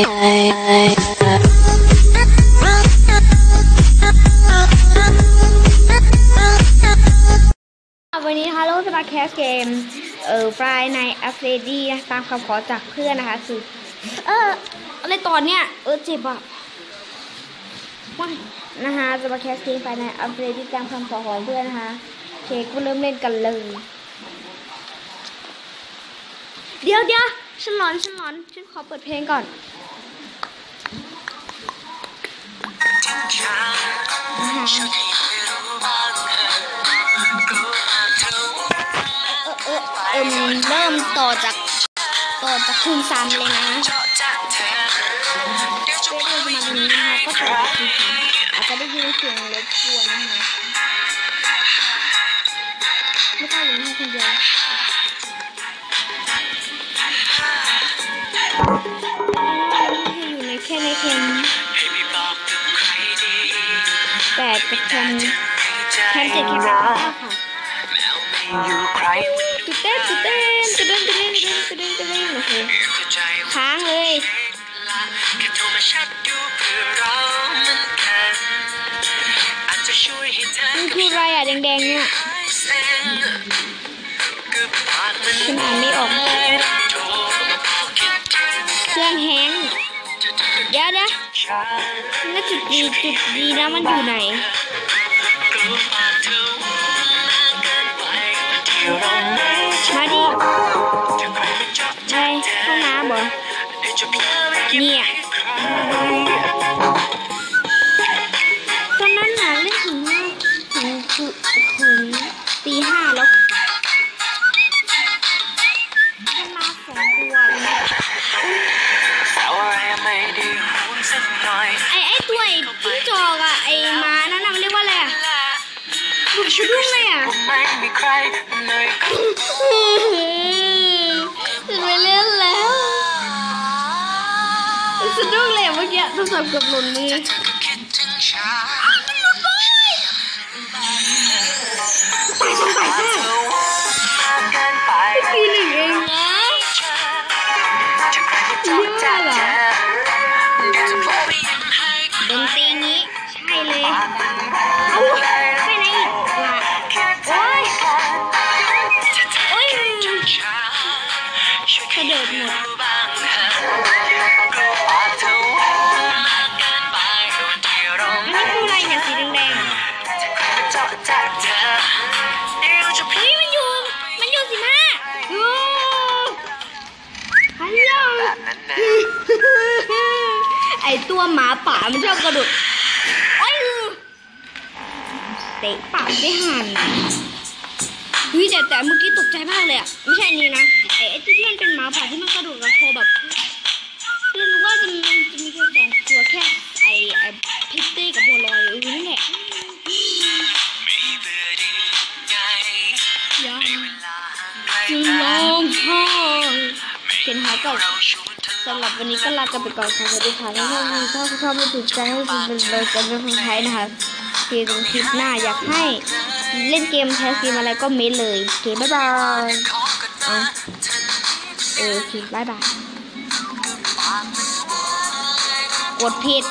วันนี้นะคะเราจะมาแคสเกม เอ่อฟรายในอัฟเรดี้นะตามคำขอจากเพื่อนนะคะคือเอออะไรตอนเนี้ยเออเจ็บอะว้ายนะคะจะมาแคสเกมฟรายในอัฟเรดี้ตามคำขอของเพื่อนนะคะโอเคก็เริ่มเล่นกันเลย เดี๋ยวเดี๋ยวฉันร้อนฉันร้อนฉันขอเปิดเพลงก่อน เออเออเอิ่มเริ่มต่อจากต่อจากคืนสามเลยนะเพื่อนๆมาตรงนี้นะคะก็ต่อจากคืนสามอาจจะได้ยินเสียงรบกวนนะคะไม่ใช่หรือไม่คนเดียว แปดกับแคมแคมเจ็ดแคมเก้าค่ะตื่นเต้นตื่นเต้นตื่นเต้นตื่นเต้นตื่นเต้นตื่นเต้นเต้นโอเคค้างเลยมันคืออะไรอะแดงๆเนี่ยฉันอ่านไม่ออกเครื่องแฮงเดี๋ยวเดี๋ยว แล้วจุดดีจุดดีนะมันอยู่ไหนมาดิไปห้องน้ำเหรอเนี่ยตอนนั้นน่ะเล่นถึงว่าถึงถึงตีห้า ไอไอตัวไอจิ้งจอกอะไอม้านั่นน่ะมันเรียกว่าอะไรอะลูกชุดุ้งเลยอะฉันไปเล่นแล้วสะดุ้งเลยเมื่อกี้โทรศัพท์กับหล่นมือ กระโดดหมดอันนี้คืออะไรเนี่ยสีแดงๆอะเฮ้ยมันอยู่ มันอยู่สิบห้าฮัลโหลไอตัวหมาป่ามันชอบกระโดดโอ้ยเตะปากได้หันเฮ้ยแต่แต่เมื่อกี้ตกใจมากเลยอะ ไม่ใช่อันนี้นะ ไอไอที่มันเป็นหมาที่มันกระโดดกระโคแบบคือรู้ว่าจะมีมันจะมีแค่สองตัวแค่ไอไอพิตตี้กับบัวลอยเออนั่นแหละยังจึงร้องไห้เขียนหาก่อนสำหรับวันนี้ก็ลากันไปก่อนค่ะสวัสดีค่ะถ้าชอบถ้าชอบไม่ถูกใจให้คุณเป็นเลยกันเป็นคนไทยนะคะทีตรงคลิปหน้าอยากให้เล่นเกมแคสเกมอะไรก็เมนเลย โอเค บ๊ายบาย โอเคบ๊ายบายกดผิด